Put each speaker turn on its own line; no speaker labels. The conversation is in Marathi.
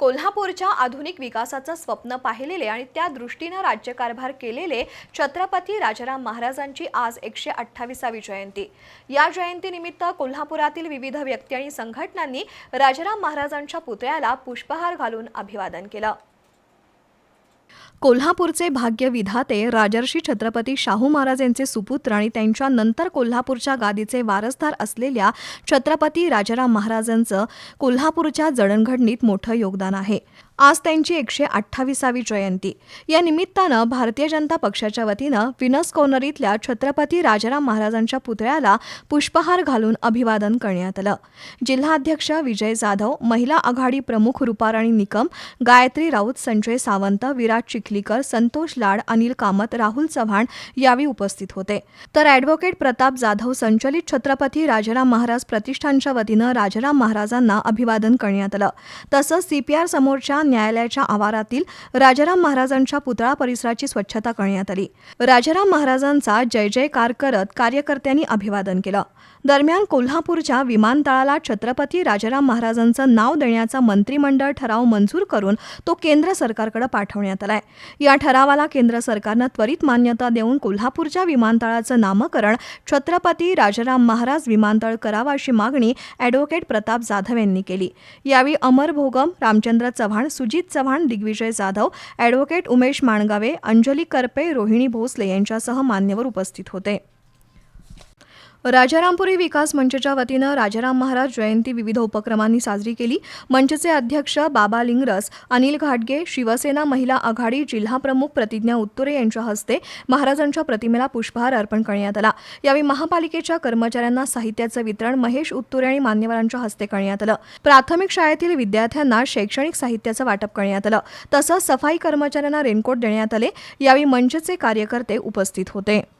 कोल्हापूरच्या आधुनिक विकासाचं स्वप्न पाहिलेले आणि त्या दृष्टीनं राज्यकारभार केलेले छत्रपती राजाराम महाराजांची आज एकशे अठ्ठावीसावी जयंती. या जयंतीनिमित्त कोल्हापुरातील विविध व्यक्ती आणि संघटनांनी राजाराम महाराजांच्या पुतळ्याला पुष्पहार घालून अभिवादन केलं. कोल्हापूरचे भाग्य विधाते राजर्षी छत्रपती शाहू महाराज यांचे सुपुत्र आणि त्यांच्या नंतर कोल्हापूरच्या गादीचे वारसदार असलेल्या छत्रपती राजाराम महाराजांचं कोल्हापूरच्या जडणघडणीत मोठं योगदान आहे. आज त्यांची एकशे अठ्ठावीसावी जयंती. या निमित्तानं भारतीय जनता पक्षाच्या वतीनं विनस कॉर्नर इथल्या छत्रपती राजाराम महाराजांच्या पुतळ्याला पुष्पहार घालून अभिवादन करण्यात आलं. जिल्हाध्यक्ष विजय जाधव महिला आघाडी प्रमुख रुपाराणी निकम गायत्री राऊत संजय सावंत विराट चिखलीकर संतोष लाड अनिल कामत राहुल चव्हाण यावेळी उपस्थित होते. तर अॅडव्होकेट प्रताप जाधव संचलित छत्रपती राजाराम महाराज प्रतिष्ठानच्या वतीनं राजाराम महाराजांना अभिवादन करण्यात आलं. तसंच सीपीआर समोरच्या न्यायालयाच्या आवारातील राजाराम महाराजांच्या पुतळा परिसराची स्वच्छता करण्यात आली. राजाराम महाराजांचा जय जयकार करत कार्यकर्त्यांनी अभिवादन केलं. दरम्यान कोल्हापूरच्या विमानतळाला छत्रपती राजाराम महाराजांचं नाव देण्याचा मंत्रिमंडळ ठराव मंजूर करून तो केंद्र सरकारकडे पाठवण्यात आलाय. या ठरावाला केंद्र सरकारनं त्वरित मान्यता देऊन कोल्हापूरच्या विमानतळाचं नामकरण छत्रपती राजाराम महाराज विमानतळ करावा अशी मागणी अॅडव्होकेट प्रताप जाधव यांनी केली. यावेळी अमर भोगम रामचंद्र चव्हाण सुजित चव्हाण दिग्विजय जाधव ॲडव्होकेट उमेश माणगावे अंजली करपे रोहिणी भोसले यांच्यासह मान्यवर उपस्थित होते. राजारामपुरी विकास मंचच्या वतीनं राजाराम महाराज जयंती विविध उपक्रमांनी साजरी केली. मंचचे अध्यक्ष बाबा लिंगरस अनिल घाटगे शिवसेना महिला आघाडी जिल्हाप्रमुख प्रतिज्ञा उत्तुरे यांच्या हस्ते महाराजांच्या प्रतिमेला पुष्पहार अर्पण करण्यात आला. यावेळी महापालिकेच्या कर्मचाऱ्यांना साहित्याचं वितरण महेश उत्तुरे आणि मान्यवरांच्या हस्ते करण्यात आलं. प्राथमिक शाळेतील विद्यार्थ्यांना शैक्षणिक साहित्याचं वाटप करण्यात आलं. तसंच सफाई कर्मचाऱ्यांना रेनकोट देण्यात आले. यावेळी मंचचे कार्यकर्ते उपस्थित होते.